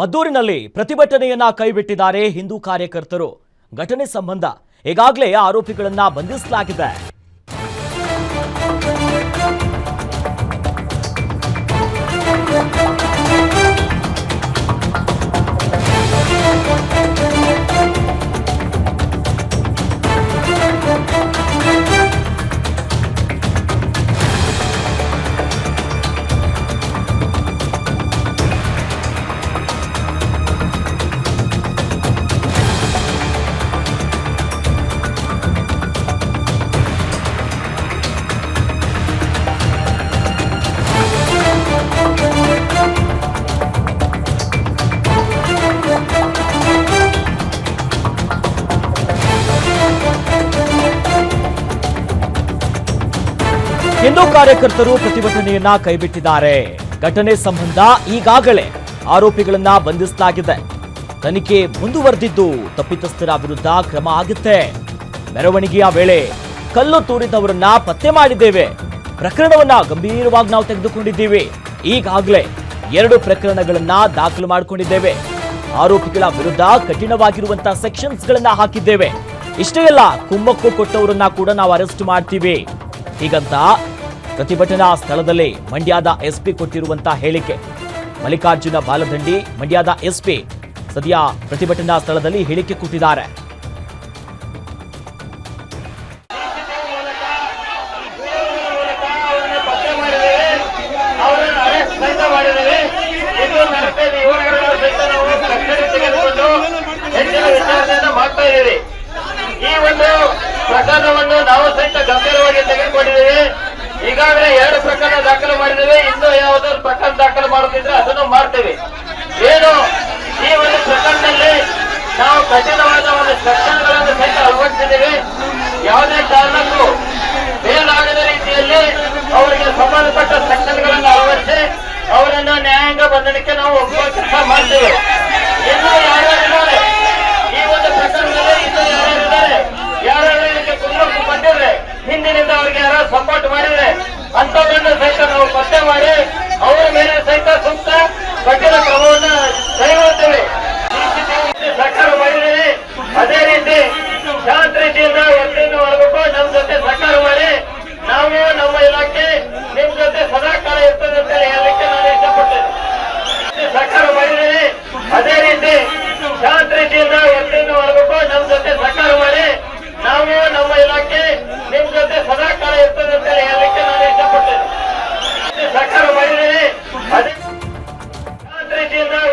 ಮದ್ದೂರಿನಲ್ಲಿ ಪ್ರತಿಭಟನೆಯನ್ನ ಕೈಬಿಟ್ಟಿದ್ದಾರೆ ಹಿಂದೂ ಕಾರ್ಯಕರ್ತರು. ಘಟನೆ ಸಂಬಂಧ ಈಗಾಗಲೇ ಆರೋಪಿಗಳನ್ನ ಬಂಧಿಸಲಾಗಿದೆ. ಹಿಂದೂ ಕಾರ್ಯಕರ್ತರು ಪ್ರತಿಭಟನೆಯನ್ನ ಕೈಬಿಟ್ಟಿದ್ದಾರೆ. ಘಟನೆ ಸಂಬಂಧ ಈಗಾಗಲೇ ಆರೋಪಿಗಳನ್ನ ಬಂಧಿಸಲಾಗಿದೆ. ತನಿಖೆ ಮುಂದುವರೆದಿದ್ದು ತಪ್ಪಿತಸ್ಥರ ವಿರುದ್ಧ ಕ್ರಮ ಆಗುತ್ತೆ. ಮೆರವಣಿಗೆಯ ವೇಳೆ ಕಲ್ಲು ತೂರಿದವರನ್ನ ಪತ್ತೆ ಮಾಡಿದ್ದೇವೆ. ಪ್ರಕರಣವನ್ನ ಗಂಭೀರವಾಗಿ ನಾವು ತೆಗೆದುಕೊಂಡಿದ್ದೀವಿ. ಈಗಾಗಲೇ ಎರಡು ಪ್ರಕರಣಗಳನ್ನ ದಾಖಲು ಮಾಡಿಕೊಂಡಿದ್ದೇವೆ. ಆರೋಪಿಗಳ ವಿರುದ್ಧ ಕಠಿಣವಾಗಿರುವಂತಹ ಸೆಕ್ಷನ್ಸ್ ಗಳನ್ನ ಹಾಕಿದ್ದೇವೆ. ಇಷ್ಟೇ ಅಲ್ಲ, ಕುಮ್ಮಕ್ಕು ಕೊಟ್ಟವರನ್ನ ಕೂಡ ನಾವು ಅರೆಸ್ಟ್ ಮಾಡ್ತೀವಿ. ಹೀಗಂತ ಪ್ರತಿಭಟನಾ ಸ್ಥಳದಲ್ಲಿ ಮಂಡ್ಯದ ಎಸ್ಪಿ ಕೊಟ್ಟಿರುವಂತಹ ಹೇಳಿಕೆ. ಮಲ್ಲಿಕಾರ್ಜುನ ಬಾಲದಂಡಿ ಮಂಡ್ಯದ ಎಸ್ಪಿ ಸದ್ಯ ಪ್ರತಿಭಟನಾ ಸ್ಥಳದಲ್ಲಿ ಹೇಳಿಕೆ ಕೊಟ್ಟಿದ್ದಾರೆ. ಈ ಒಂದು ಪ್ರಕರಣವನ್ನು ನಾವು ಸಹಿತ ಗಂಭೀರವಾಗಿ ತೆಗೆದುಕೊಂಡಿದ್ದೇವೆ. ಈಗಾಗಲೇ ಎರಡು ಪ್ರಕರಣ ದಾಖಲು ಮಾಡಿದ್ದೇವೆ. ಇನ್ನು ಯಾವುದಾದ್ರು ಪ್ರಕರಣ ದಾಖಲು ಮಾಡುತ್ತಿದ್ರೆ ಅದನ್ನು ಮಾಡ್ತೇವೆ. ಏನು? ಈ ಒಂದು ಪ್ರಕರಣದಲ್ಲಿ ನಾವು ಕಠಿಣವಾದ ಒಂದು ಸತ್ಯಗಳನ್ನು ಸಹಿತ ಅಳವಡಿಸಿದ್ದೇವೆ. ಯಾವುದೇ ಕಾರಣಕ್ಕೂ ಬೇಲಾಗದ ರೀತಿಯಲ್ಲಿ ಅವರಿಗೆ ಸಂಬಂಧಪಟ್ಟ ಸೆಕ್ಷನ್ಗಳನ್ನು ಅಳವಡಿಸಿ ಅವರನ್ನು ನ್ಯಾಯಾಂಗ ಬಂಧನಕ್ಕೆ ನಾವು ಒಪ್ಪುವ ಕೆಲಸ ಮಾಡ್ತೇವೆ. ಇನ್ನೂ ಯಾರ್ಯಾರಿದ್ದಾರೆ ಈ ಒಂದು ಪ್ರಕರಣದಲ್ಲಿ ಇನ್ನೂ ಯಾರ್ಯಾರಿದ್ದಾರೆ ಯಾರ್ಯಾರು ಇದಕ್ಕೆ ಕುಂದಕ್ಕೆ ಬಂದಿದ್ರೆ ಹಿಂದಿನಿಂದ ಅವರಿಗೆ ಯಾರು ಸಪೋರ್ಟ್ দিয়ে দাও